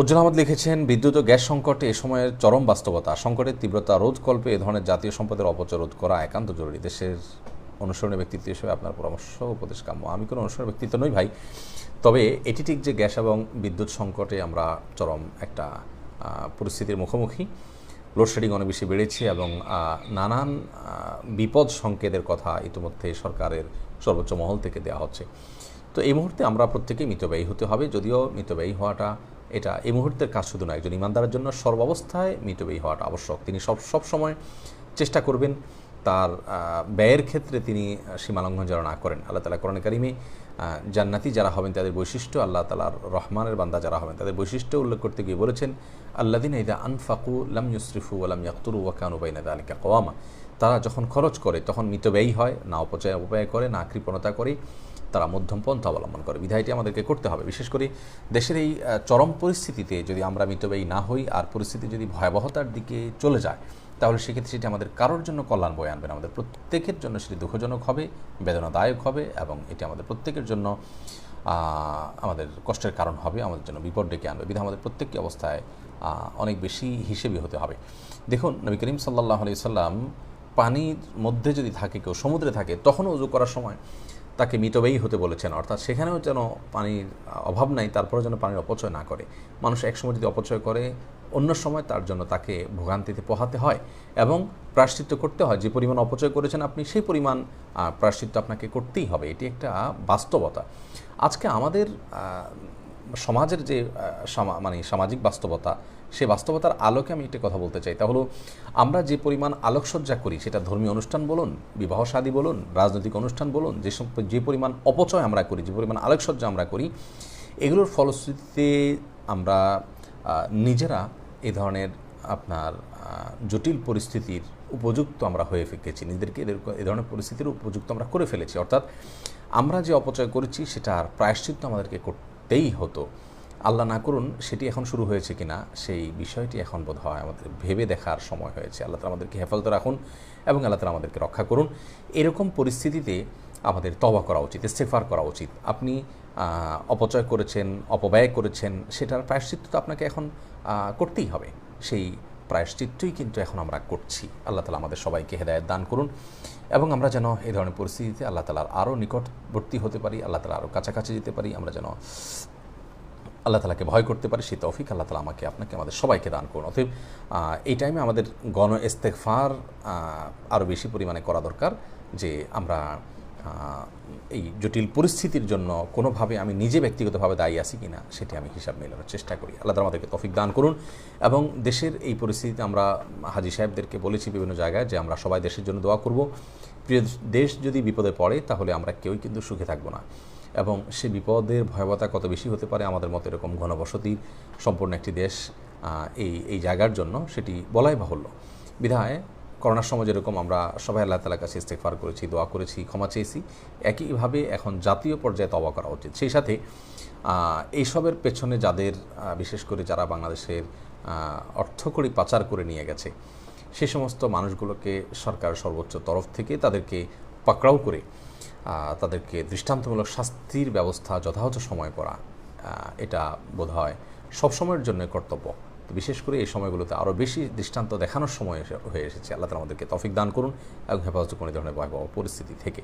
উজ্জ্বল আহমদ লিখেছেন, বিদ্যুৎ ও গ্যাস সংকটে এ সময়ের চরম বাস্তবতা। সংকটের তীব্রতা রোধ কল্পে এ ধরনের জাতীয় সম্পদের অপচয় রোধ করা একান্ত জরুরি। দেশের অনুসরণের ব্যক্তিত্ব হিসেবে আপনার পরামর্শ, উপদেশ, কাম্য। আমি কোনো অনুসরণের ব্যক্তিত্ব নই ভাই। তবে এটি ঠিক যে গ্যাস এবং বিদ্যুৎ সংকটে আমরা চরম একটা পরিস্থিতির মুখোমুখি। লোডশেডিং অনেক বেশি বেড়েছে এবং নানান বিপদ সংকেতের কথা ইতিমধ্যে সরকারের সর্বোচ্চ মহল থেকে দেওয়া হচ্ছে। তো এই মুহূর্তে আমরা প্রত্যেকেই মিতব্যয়ী হতে হবে। যদিও মিতব্যয়ী হওয়াটা এটা এই মুহূর্তের কাজ শুধু না, একজন ইমানদারের জন্য সর্বাবস্থায় মিতব্যয়ী হওয়াটা আবশ্যক। তিনি সব সব সময় চেষ্টা করবেন তার ব্যয়ের ক্ষেত্রে তিনি সীমালঙ্ঘন যেন না করেন। আল্লাহ তালা কোরআন কারিমে জান্নাতি যারা হবেন তাদের বৈশিষ্ট্য, আল্লাহ তালার রহমানের বান্দা যারা হবেন তাদের বৈশিষ্ট্য উল্লেখ করতে গিয়ে বলেছেন আল্লাদিন ইদা আনফাকু লাম ইউসরিফু আলাম ইয়াকুরু ওয়াকানু বাইনা আলিকা কওয়ামা। তারা যখন খরচ করে, তখন মিতব্যয়ী হয়, না অপচয়, অপব্যয় করে, না কৃপণতা করে। তারা মধ্যম পন্থা অবলম্বন করে। বিধায়টি আমাদেরকে করতে হবে। বিশেষ করে দেশের এই চরম পরিস্থিতিতে যদি আমরা মিতব্যয়ী না হই আর পরিস্থিতি যদি ভয়াবহতার দিকে চলে যায়, তাহলে সেক্ষেত্রে সেটি আমাদের কারোর জন্য কল্যাণ বয়ে আনবে না। আমাদের প্রত্যেকের জন্য সেটি দুঃখজনক হবে, বেদনাদায়ক হবে এবং এটি আমাদের প্রত্যেকের জন্য আমাদের কষ্টের কারণ হবে, আমাদের জন্য বিপদ ডেকে আনবে। বিধা আমাদের প্রত্যেকটি অবস্থায় অনেক বেশি হিসেবে হতে হবে। দেখুন, নবী করিম সাল্লাহ আলি সাল্লাম পানির মধ্যে যদি থাকে, কেউ সমুদ্রে থাকে, তখনও উজু করার সময় তাকে মিতব্যয়ী হতে বলেছেন। অর্থাৎ সেখানেও যেন পানির অভাব নাই তারপরে যেন পানির অপচয় না করে। মানুষ এক সময় যদি অপচয় করে, অন্য সময় তার জন্য তাকে ভোগান্তিতে পোহাতে হয় এবং প্রাশ্চিত্য করতে হয়। যে পরিমাণ অপচয় করেছেন আপনি, সেই পরিমাণ প্রাশ্চিত্য আপনাকে করতেই হবে। এটি একটা বাস্তবতা। আজকে আমাদের সমাজের যে মানে সামাজিক বাস্তবতা, সেই বাস্তবতার আলোকে আমি একটা কথা বলতে চাই। তা হলো, আমরা যে পরিমাণ আলোকসজ্জা করি, সেটা ধর্মীয় অনুষ্ঠান বলুন, বিবাহ শাদী বলুন, রাজনৈতিক অনুষ্ঠান বলুন, যে যে পরিমাণ অপচয় আমরা করি, যে পরিমাণ আলোকসজ্জা আমরা করি, এগুলোর ফলশ্রুতিতে আমরা নিজেরা এই ধরনের আপনার জটিল পরিস্থিতির উপযুক্ত আমরা হয়ে গেছি নিজেদেরকে এ ধরনের পরিস্থিতির উপযুক্ত আমরা করে ফেলেছি। অর্থাৎ, আমরা যে অপচয় করেছি সেটার প্রায়শ্চিত্ত আমাদেরকে করতেই হতো। আল্লাহ না করুন, সেটি এখন শুরু হয়েছে কিনা, সেই বিষয়টি এখন বোধ হয় আমাদের ভেবে দেখার সময় হয়েছে। আল্লাহ তালা আমাদেরকে হেফাজত রাখুন এবং আল্লাহ তালা আমাদেরকে রক্ষা করুন। এরকম পরিস্থিতিতে আমাদের তবা করা উচিত ইস্তেফার করা উচিত। আপনি অপচয় করেছেন, অপব্যয় করেছেন, সেটার প্রায়শ্চিত্ত তো আপনাকে এখন করতেই হবে। সেই প্রায়শ্চিত্তই কিন্তু এখন আমরা করছি। আল্লাহ তালা আমাদের সবাইকে হেদায়ত দান করুন এবং আমরা যেন এই ধরনের পরিস্থিতিতে আল্লাহ তালার আরও নিকটবর্তী হতে পারি, আল্লাহ তালা আরও কাছাকাছি যেতে পারি, আমরা যেন আল্লাহ তালাকে ভয় করতে পারি, সেই তৌফিক আল্লাহ তালা আমাকে, আপনাকে, আমাদের সবাইকে দান করুন। অতএব এই টাইমে আমাদের গণ ইস্তেকফার আরও বেশি পরিমাণে করা দরকার যে আমরা এই জটিল পরিস্থিতির জন্য কোনোভাবে আমি নিজে ব্যক্তিগতভাবে দায়ী আছি কিনা, সেটি আমি হিসাব মেলানোর চেষ্টা করি। আল্লাহ আমাদেরকে তৌফিক দান করুন এবং দেশের এই পরিস্থিতিতে আমরা হাজি সাহেবদেরকে বলেছি বিভিন্ন জায়গায় যে আমরা সবাই দেশের জন্য দোয়া করব। প্রিয় দেশ যদি বিপদে পড়ে, তাহলে আমরা কেউই কিন্তু সুখে থাকব না এবং সে বিপদের ভয়াবহতা কত বেশি হতে পারে আমাদের মতো এরকম ঘনবসতি সম্পূর্ণ একটি দেশ এই এই জায়গার জন্য সেটি বলাই বাহুল্য। বিধায় করোনার সময় যেরকম আমরা সবাই আল্লাহ তালার কাছে ইস্তেকফার করেছি দোয়া করেছি ক্ষমা চেয়েছি একইভাবে এখন জাতীয় পর্যায়ে তবা করা উচিত। সেই সাথে এইসবের পেছনে যাদের বিশেষ করে যারা বাংলাদেশের আহ, অর্থকড়ি পাচার করে নিয়ে গেছে সে সমস্ত মানুষগুলোকে সরকার সর্বোচ্চ তরফ থেকে তাদেরকে পাকড়াও করে তাদেরকে দৃষ্টান্তমূলক শাস্তির ব্যবস্থা যথাযথ সময় করা এটা বোধ হয় সবসময়ের জন্য কর্তব্য। তো বিশেষ করে এই সময়গুলোতে আরও বেশি দৃষ্টান্ত দেখানোর সময় হয়ে এসেছে। আল্লাহ তালা আমাদেরকে তফিক দান করুন এবং হেফাজত কোনো ধরনের ভয়াবহ পরিস্থিতি থেকে।